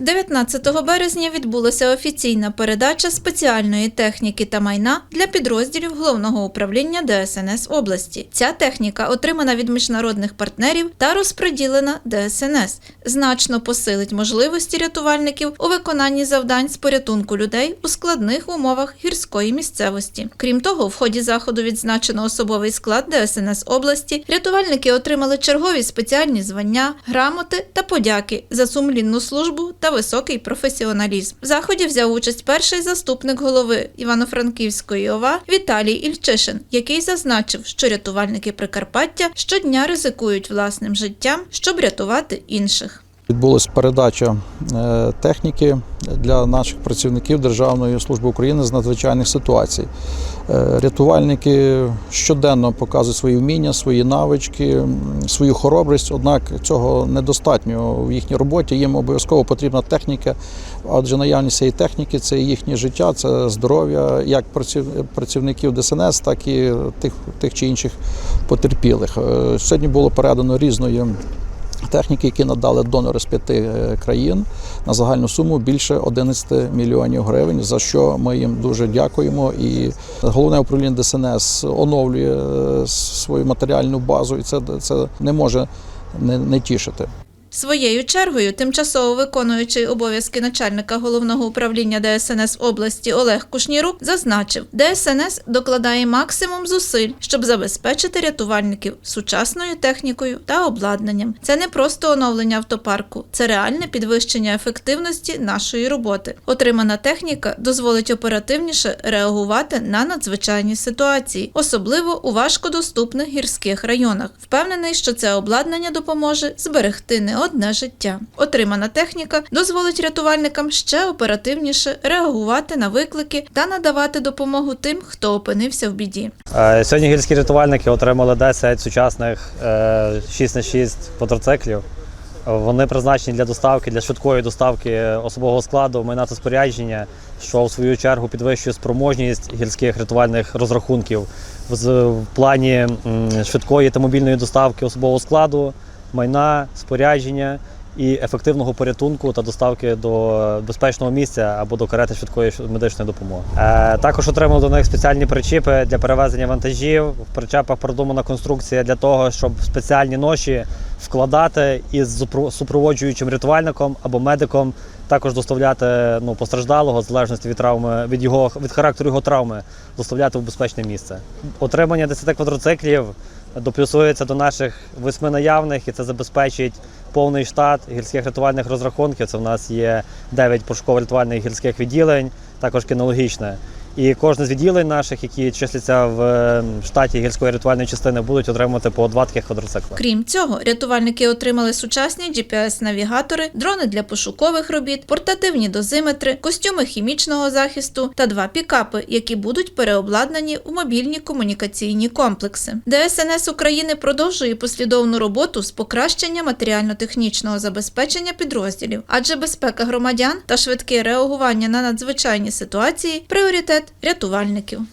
19 березня відбулася офіційна передача спеціальної техніки та майна для підрозділів головного управління ДСНС області. Ця техніка, отримана від міжнародних партнерів та розподілена ДСНС, значно посилить можливості рятувальників у виконанні завдань з порятунку людей у складних умовах гірської місцевості. Крім того, в ході заходу відзначено особовий склад ДСНС області. Рятувальники отримали чергові спеціальні звання, грамоти та подяки за сумлінну службу та високий професіоналізм. В заході взяв участь перший заступник голови Івано-Франківської ОВА Віталій Ільчишин, який зазначив, що рятувальники Прикарпаття щодня ризикують власним життям, щоб рятувати інших. Відбулася передача е, техніки для наших працівників Державної служби України з надзвичайних ситуацій. Е, Рятувальники щоденно показують свої вміння, свої навички, свою хоробрість. Однак цього недостатньо в їхній роботі. Їм обов'язково потрібна техніка, адже наявність цієї техніки це їхнє життя, це здоров'я як праців- працівників ДСНС, так і тих, тих чи інших потерпілих. Е, Сьогодні було передано різної техніки, які надали донори з п'яти е, країн на загальну суму більше 11 мільйонів гривень, за що ми їм дуже дякуємо. І головне управління ДСНС оновлює е, свою матеріальну базу, і це, це не може не, не тішити. Своєю чергою, тимчасово виконуючий обов'язки начальника головного управління ДСНС області Олег Кушнірук зазначив, ДСНС докладає максимум зусиль, щоб забезпечити рятувальників сучасною технікою та обладнанням. Це не просто оновлення автопарку, це реальне підвищення ефективності нашої роботи. Отримана техніка дозволить оперативніше реагувати на надзвичайні ситуації, особливо у важкодоступних гірських районах. Впевнений, що це обладнання допоможе зберегти не одне життя. Отримана техніка дозволить рятувальникам ще оперативніше реагувати на виклики та надавати допомогу тим, хто опинився в біді. Е, Сьогодні гірські рятувальники отримали 10 сучасних е, 6 на 6 мотоциклів. Вони призначені для доставки, для швидкої доставки особового складу, майна та спорядження, що в свою чергу підвищує спроможність гірських рятувальних розрахунків в плані швидкої та мобільної доставки особового складу, майна, спорядження і ефективного порятунку та доставки до безпечного місця або до карети швидкої медичної допомоги. Е, також отримали до них спеціальні причіпи для перевезення вантажів. В причепах продумана конструкція для того, щоб спеціальні ноші вкладати із супро- супроводжуючим рятувальником або медиком. Також доставляти ну, постраждалого в залежності від травми, від його від характеру його травми, доставляти в безпечне місце. Отримання 10 квадроциклів доплюсується до наших восьми наявних, і це забезпечить повний штат гірських рятувальних розрахунків. Це в нас є 9 пошуково-рятувальних гірських відділень, також кінологічне. І кожне з відділень наших, які числяться в е, штаті гірської рятувальної частини, будуть отримувати по два таких квадроцикла. Крім цього, рятувальники отримали сучасні GPS-навігатори, дрони для пошукових робіт, портативні дозиметри, костюми хімічного захисту та два пікапи, які будуть переобладнані у мобільні комунікаційні комплекси. ДСНС України продовжує послідовну роботу з покращення матеріально-технічного забезпечення підрозділів, адже безпека громадян та швидке реагування на надзвичайні ситуації пріоритет рятувальників.